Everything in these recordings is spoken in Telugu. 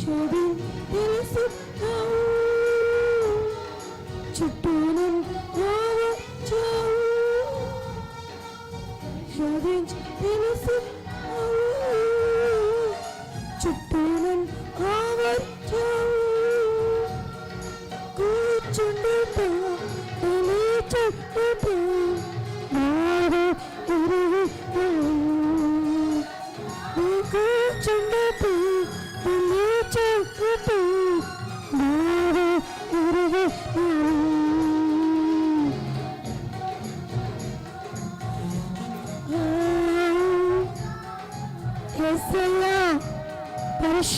శోధి తెలుసు. చుట్టూను శోధించి తెలుసు చుట్టూను ఆవరించావు కూర్చుండుతూ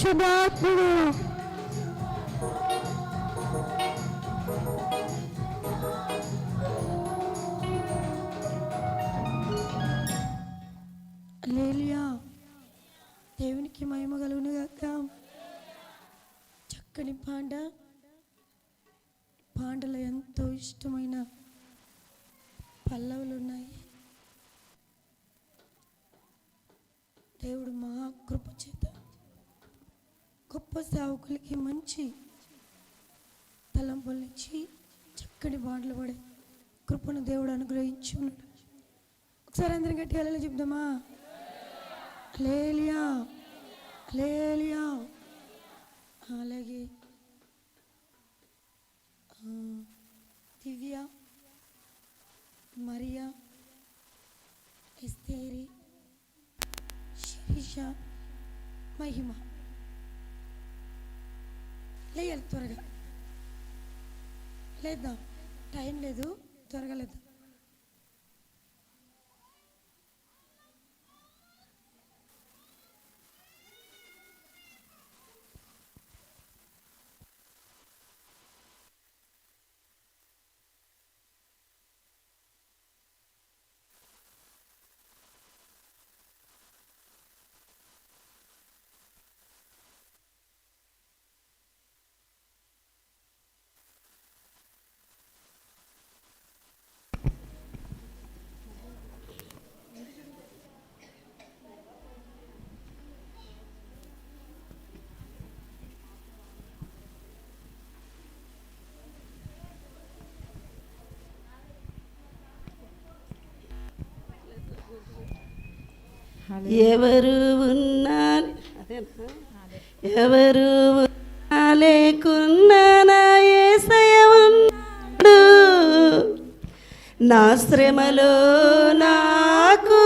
పరిశుభాత్ముడు లేలియా దేవునికి మహిమ కలుగును గాక. చక్కని పాండ పాండలో ఎంతో ఇష్టమైన పల్లవులు ఉన్నాయి. దేవుడు మహా కృప చేత గొప్ప సేవకులకి మంచి తలంపులనిచ్చి చక్కని బాటలు పడే కృపను దేవుడు అనుగ్రహించి ఉన్నాడు ఒకసారి అందరం గట్టి అలా చెప్దామా? లేలియా లేలియా అలాగే దివ్య మరియా ఎస్తేరి శిరీష మహిమ. లేయాలి త్వరగా. లేద్దాం టైం లేదు త్వరగా లేద్దాం ఎవరు ఉన్నా ఎవరు ఉన్నా లేకున్నా నా యేసయ్య ఉన్నాడు. నా శ్రమలో నాకు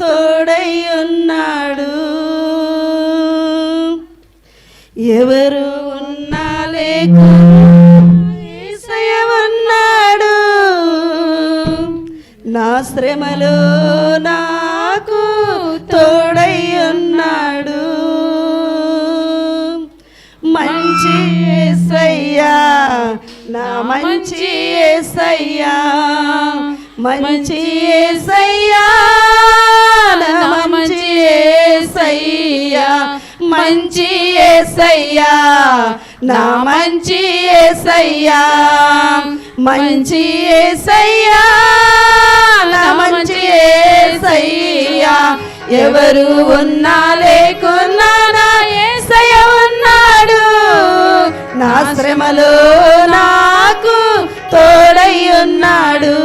తోడై ఉన్నాడు. ఎవరు మంచి ఏసయ్యా మంచి ఏసయ్యా నా మంచి ఏసయ్యా మంచి ఏసయ్యా నా మంచి ఏసయ్యా మంచి ఏసయ్యా నా మంచి ఏసయ్యా. ఎవరు ఉన్నా లేకున్నా నా ఏసయ్య ఉన్నాడు. నా శ్రమలో నాకు తోడై ఉన్నాడు.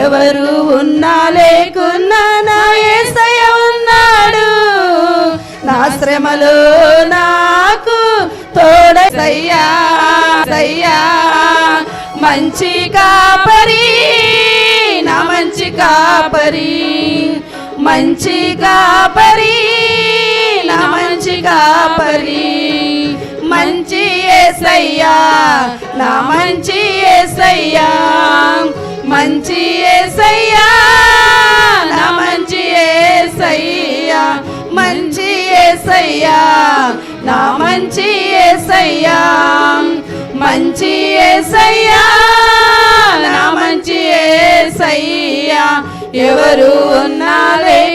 ఎవరు ఉన్నా లేకున్నా నా ఏసయ ఉన్నాడు. నా శ్రమలో నాకు తోడై సయ్యా సయ్యా. మంచి కాపరి నా మంచి కాపరి. మంచి కాపరి నా మంచి కాపరి. మంచి ఏసయ్యా నా మంచి ఏసయ్యా మంచి ఏసయ్యా నా మంచి ఏసయ్యా మంచి ఏసయ్యా నా మంచి ఏసయ్యా మంచి ఏసయ్యా నా మంచి ఏసయ్యా ఎవరు ఉన్నారే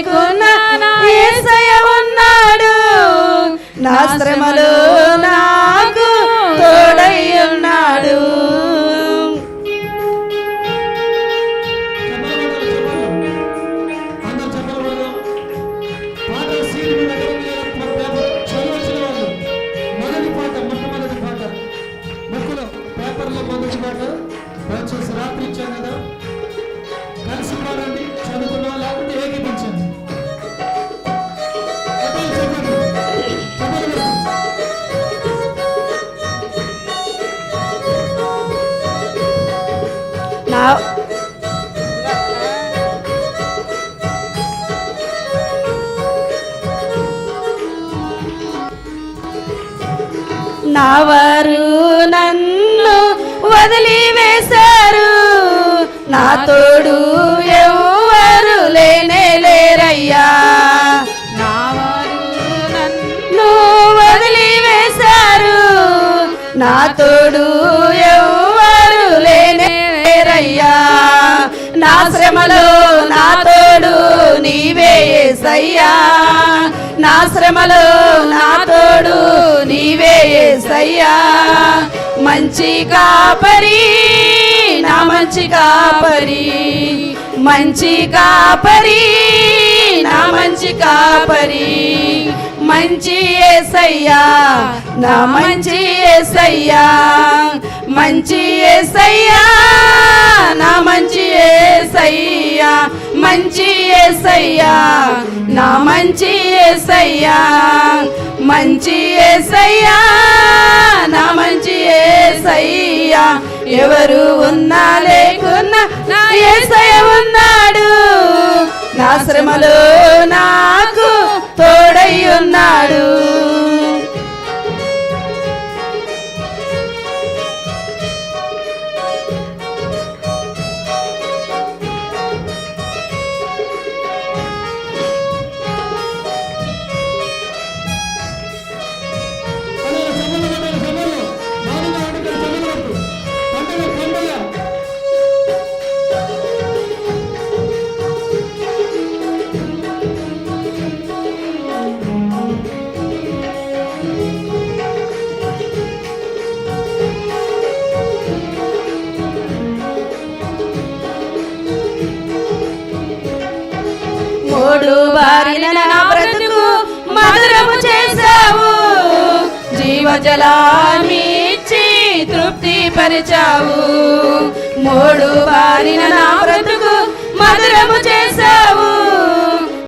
అవరు వారు నన్ను వదిలివేశారు. నా తోడు ఎవరు లేనే లేరయ్యా. నన్ను నువ్వు వదిలివేశారు. నా తోడు ఎవరు లేనే లేరయ్యా. నా శ్రమలో నా తోడు నీవే సయ్యా నా శ్రమలో నా తోడు ఏసయ్యా మంచి కాపరి నా మంచి కాపరి. మంచి కాపరి నా మంచి కాపరి. మంచి ఏసయ్యా నా మంచి ఏసయ్యా. మంచి ఏసయ్యా నా మంచి ఏసయ్యా. మంచి ఏసయ్యా నా మంచి ఏసయ్యా. మంచి ఏసయ్యా నా మంచి ఏసయ్యా. ఎవరు ఉన్నా లేకున్నా నా ఏసయ్య ఉన్నాడు. నా శ్రమలో నాకు తోడై ఉన్నా జీవజలాన్నిచ్చి తృప్తి పరిచావు మూడు బారిన నా బ్రతుకు మధురము చేశావు.